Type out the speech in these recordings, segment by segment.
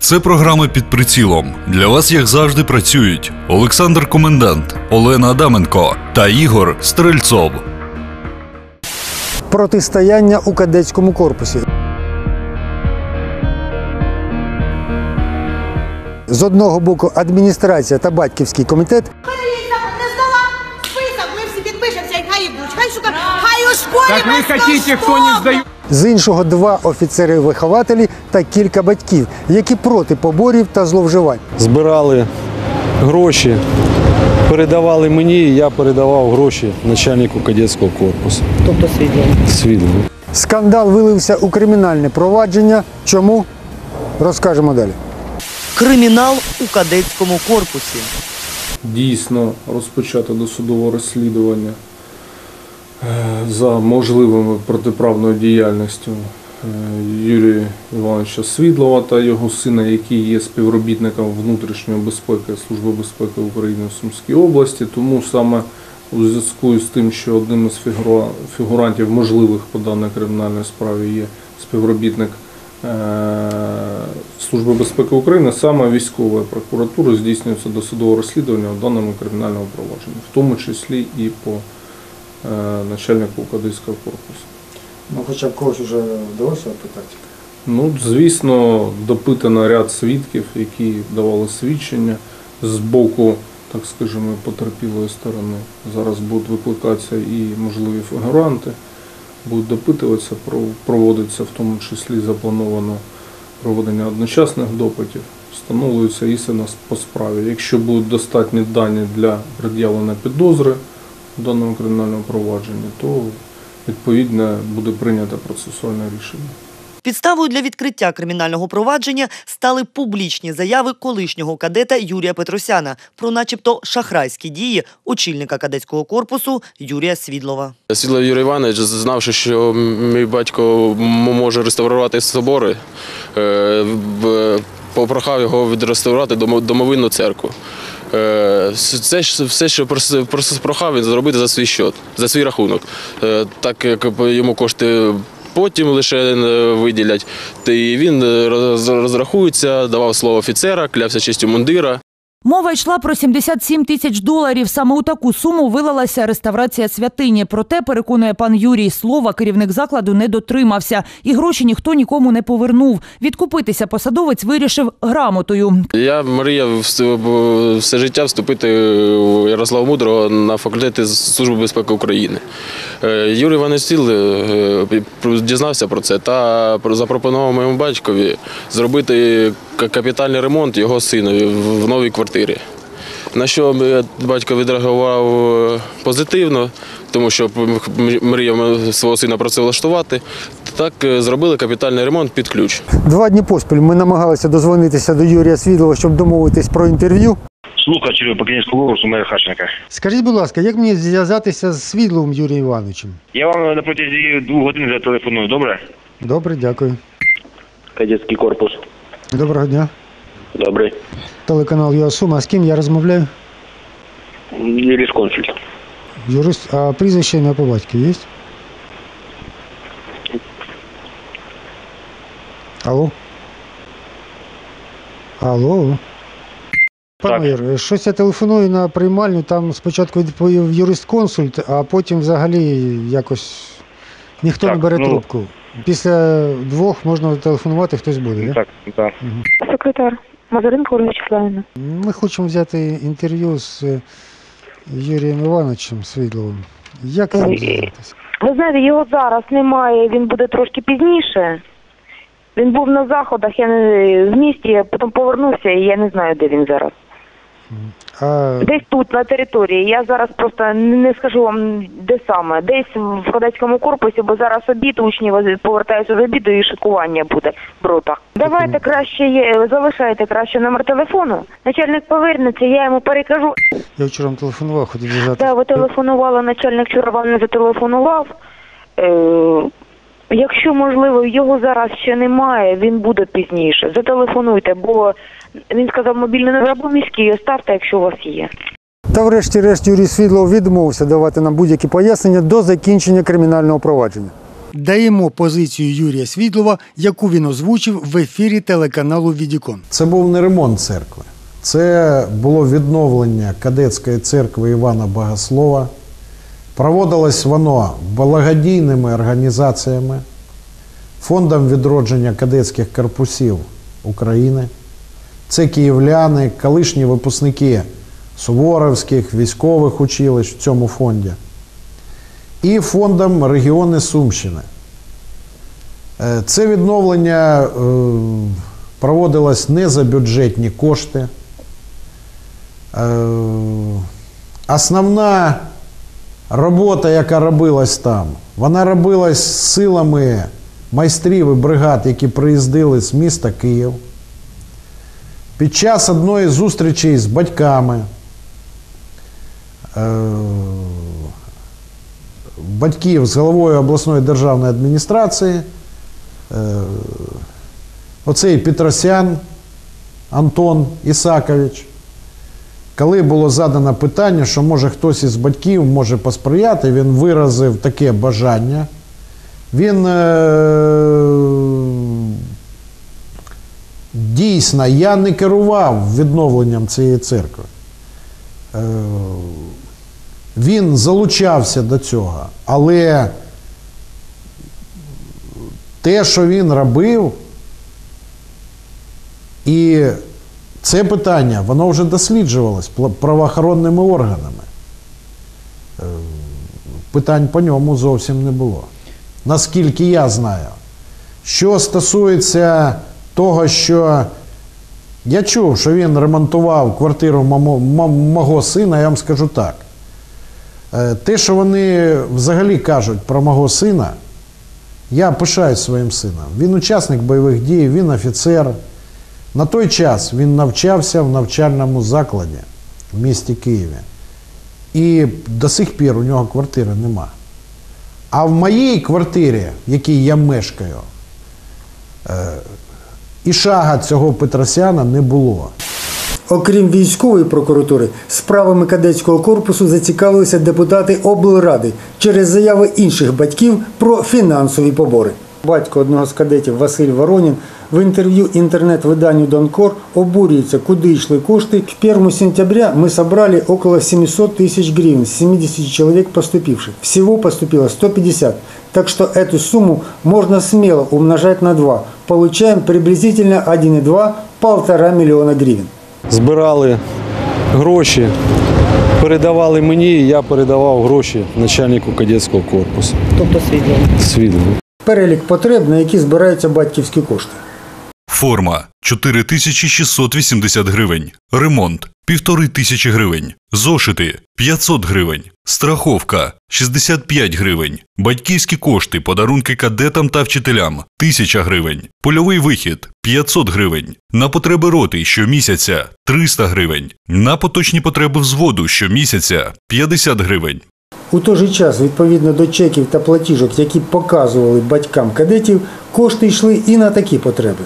Це програма під прицілом. Для вас, як завжди, працюють Олександр Комендант, Олена Адаменко та Ігор Стрельцов. Протистояння у кадетському корпусі. З одного боку адміністрація та батьківський комітет, Хай я їй там не здала список, ми всі підпишемося, і хай йдуть. Хай сука, хай у школі Так вы хотите, безкоштовно. кто не сдает? З іншого два офіцери-вихователі та кілька батьків, які проти поборів та зловживань. збирали гроші, передавали мені, і я передавав гроші начальнику кадетського корпусу. Тобто світло. Скандал вилився у кримінальне провадження. Чому? Розкажемо далі. Кримінал у кадетському корпусі. дійсно розпочато досудове розслідування за можливими протиправною діяльністю е, Юрія Івановича Свідлова та його сина, який є співробітником внутрішньої безпеки Служби безпеки України в Сумській області. Тому саме у зв'язку з тим, що одним із фігурантів можливих по даній кримінальній справі є співробітник е, Служби безпеки України, саме військовою прокуратурою здійснюється досудове розслідування у даному кримінальному провадженні, в тому числі і по е, начальнику Кадийського корпусу. Ну, хоча б когось вже вдалося питати. Ну, звісно, допитано ряд свідків, які давали свідчення з боку, так скажімо, потерпілої сторони. Зараз будуть викликатися і можливі фігуранти, будуть допитуватися, проводиться в тому числі заплановано проведення одночасних допитів, встановлюється істина по справі. Якщо будуть достатні дані для пред'явлення підозри в даному кримінальному провадженні, то відповідно буде прийнято процесуальне рішення. Підставою для відкриття кримінального провадження стали публічні заяви колишнього кадета Юрія Петросяна про начебто шахрайські дії очільника кадетського корпусу Юрія Свідлова. Світло Юрій Іванович, знавши, що мій батько може реставрувати собори, е, попрохав його відреставрувати домовинну церкву. Е, Це ж все, що прохав він зробити за свій счет, за свій рахунок. Е, Так як йому кошти потім лише е, виділять, то він розрахується, давав слово офіцера, клявся честю мундира. Мова йшла про 77 тисяч доларів. Саме у таку суму вилилася реставрація святині. Проте, переконує пан Юрій, слова керівник закладу не дотримався, і гроші ніхто нікому не повернув. Відкупитися посадовець вирішив грамотою. Я мріяв все життя вступити у Ярослава Мудрого на факультети Служби безпеки України. Е, Юрій Іванович е, дізнався про це та про- запропонував моєму батькові зробити капітальний ремонт його синові в новій квартирі. На що е, батько відреагував е, позитивно, тому що мріяв свого сина працевлаштувати. Так е, зробили капітальний ремонт під ключ. Два дні поспіль ми намагалися дозвонитися до Юрія Свідлова, щоб домовитись про інтерв'ю. По Київському голосу мера Харченка. Скажіть, будь ласка, як мені зв'язатися з Свідловим Юрієм Івановичем? Я вам на протязі двох годин зателефоную, добре? Добре, дякую. Кадетський корпус. Доброго дня. Добре. Телеканал ЮАСУМ. А з ким я розмовляю? Юрисконсульт. Юрист, а прізвище ім'я по батьку є? Алло? Алло? Пане Так. майор, щось я телефоную на приймальню, там спочатку відповів юрист-консульт, а потім взагалі якось ніхто не бере ну- трубку. Після двох можна телефонувати, хтось буде. да? Так, так. Секретар Мазаренко Ольга Вячеславівна. Ми хочемо взяти інтерв'ю з е, Юрієм Івановичем Свідловим. Як з ним зв'язатися? Ви знаєте, його зараз немає, він буде трошки пізніше. Він був на заходах, я не в місті, я потім повернувся і я не знаю, де він зараз. А Десь тут, на території. Я зараз просто не скажу вам, де саме. Десь в кадетському корпусі, бо зараз обід учні повертаються з обіду і шикування буде в ротах. Давайте краще є, залишайте краще номер телефону. Начальник повернеться, я йому перекажу. я вчора вам телефонував, хотів. Так, ви телефонували, начальник вчора вам не зателефонував. Е, якщо можливо, його зараз ще немає, він буде пізніше. Зателефонуйте, бо він сказав мобільний номер або міський оставте, якщо у вас є. Та врешті-решт Юрій Свідлов відмовився давати нам будь-які пояснення до закінчення кримінального провадження. Даємо позицію Юрія Світлова, яку він озвучив в ефірі телеканалу Відікон. Це був не ремонт церкви. Це було відновлення кадетської церкви Івана Богослова. Проводилось воно благодійними організаціями, фондом відродження кадетських корпусів України. Це київляни, колишні випускники суворовських військових училищ в цьому фонді. І фондом регіони Сумщини. Е, Це відновлення е, проводилось не за бюджетні кошти. Е, Основна робота, яка робилась там, вона робилась силами майстрів і бригад, які приїздили з міста Київ. Під час одної зустрічі з батьками е, батьків з головою обласної державної адміністрації е, оцей Петросян Антон Ісакович, коли було задано питання, що може хтось із батьків може посприяти, він виразив таке бажання. Він е, дійсно, я не керував відновленням цієї церкви. Е, він залучався до цього, але те, що він робив, і це питання, воно вже досліджувалось правоохоронними органами. Е, Питань по ньому зовсім не було. Наскільки я знаю. Що стосується того, що я чув, що він ремонтував квартиру мого сина, я вам скажу так. Е, Те, що вони взагалі кажуть про мого сина, я пишаюсь своїм сином. Він учасник бойових дій, він офіцер. На той час він навчався в навчальному закладі в місті Києві. І до сих пір у нього квартири нема. А в моїй квартирі, в якій я мешкаю, е, і шага цього Петросяна не було. Окрім військової прокуратури, справами кадетського корпусу зацікавилися депутати облради через заяви інших батьків про фінансові побори. Батько одного з кадетів Василь Воронін в інтерв'ю інтернет-виданню Донкор обурюється, куди йшли кошти. К 1 сентября мы собрали около 700 тысяч гривен с 70 человек поступивших. Всего поступило 150. Так что эту сумму можно смело умножать на 2. Получаем приблизительно 1,2-1,5 миллиона гривен. Збирали гроші, передавали мені, я передавав гроші начальнику кадетського корпусу. Тобто світло. Світло. Перелік потреб, на які збираються батьківські кошти. Форма 4680 гривень. Ремонт 1500 гривень. Зошити 500 гривень. Страховка 65 гривень. Батьківські кошти, подарунки кадетам та вчителям 1000 гривень. Польовий вихід 500 гривень. На потреби роти щомісяця 300 гривень. На поточні потреби взводу щомісяця 50 гривень. У той же час, відповідно до чеків та платіжок, які показували батькам кадетів, кошти йшли і на такі потреби.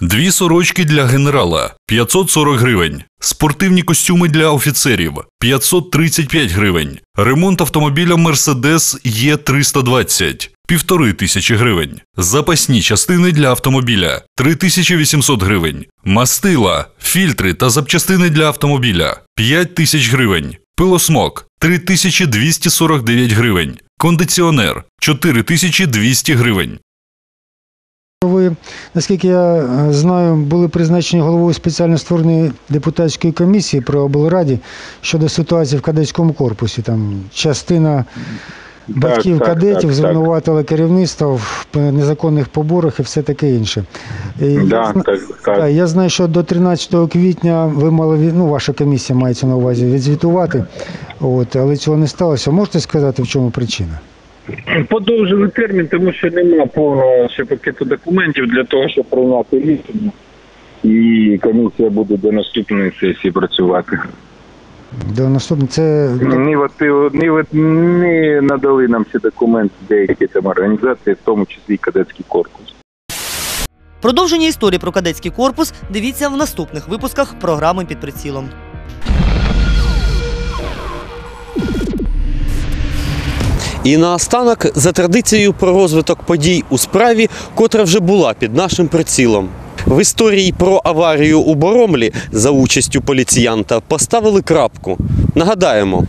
Дві сорочки для генерала 540 гривень. Спортивні костюми для офіцерів 535 гривень. Ремонт автомобіля Mercedes Е 320 півтори тисячі гривень. Запасні частини для автомобіля 3800 гривень. Мастила, фільтри та запчастини для автомобіля 5 тисяч гривень. Пилосмок 3249 гривень. Кондиціонер 4200 гривень. Ви, наскільки я е, знаю, були призначені головою спеціально створеної депутатської комісії при облраді щодо ситуації в кадетському корпусі. Там частина батьків так, кадетів так, так. звинуватила керівництво в незаконних поборах і все таке інше. І я Да, зна- так, так. Так, я знаю, що до 13 квітня ви мали ну, ваша комісія мається на увазі відзвітувати, от, але цього не сталося. Можете сказати, в чому причина? Подовжили термін, тому що немає повного ще пакету документів для того, щоб прийняти рішення. І комісія буде до наступної сесії працювати. До наступного це Ні, от, ні, от, не надали нам ці документи деякі там організації, в тому числі і кадетський корпус. Продовження історії про кадетський корпус дивіться в наступних випусках програми під прицілом. І наостанок, за традицією про розвиток подій у справі, котра вже була під нашим прицілом. В історії про аварію у Боромлі за участю поліціянта поставили крапку. Нагадаємо,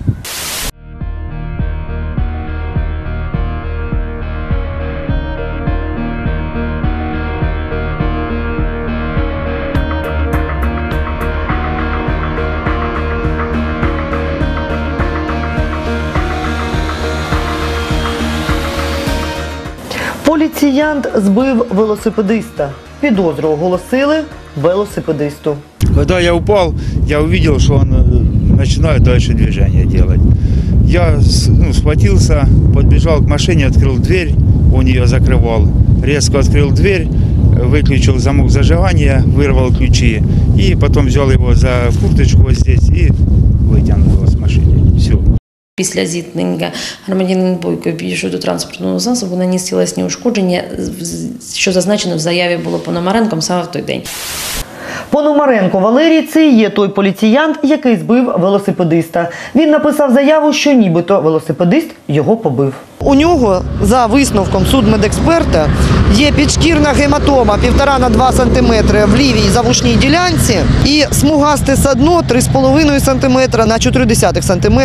Поліціянт збив велосипедиста. Підозру оголосили велосипедисту. Когда я упал, я увидел, что он э, начинает дальше движение делать. Я с- ну, схватился, подбежал к машине, открыл дверь, он ее закрывал. Резко открыл дверь, э, выключил замок зажигания, вырвал ключи. И потом взял его за курточку вот здесь и вытянул его с машины. Все. Після зіткнення громадянин Бойко підійшов до транспортного засобу, наніс тілесні ушкодження, що зазначено в заяві було Пономаренком саме в той день. Пономаренко Валерій це і є той поліціянт, який збив велосипедиста. Він написав заяву, що нібито велосипедист його побив. У нього, за висновком судмедексперта, є підшкірна гематома 1,5 на 2 см в лівій завушній ділянці і смугасте садно 3,5 см на 0,4 см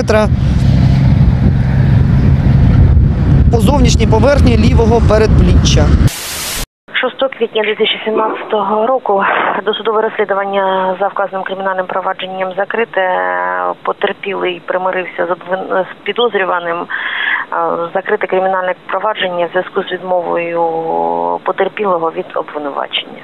по зовнішній поверхні лівого передпліччя. 6 квітня 2017 року досудове розслідування за вказаним кримінальним провадженням закрите. Потерпілий примирився з обвин- підозрюваним. Е, Закрите кримінальне провадження в зв'язку з відмовою потерпілого від обвинувачення.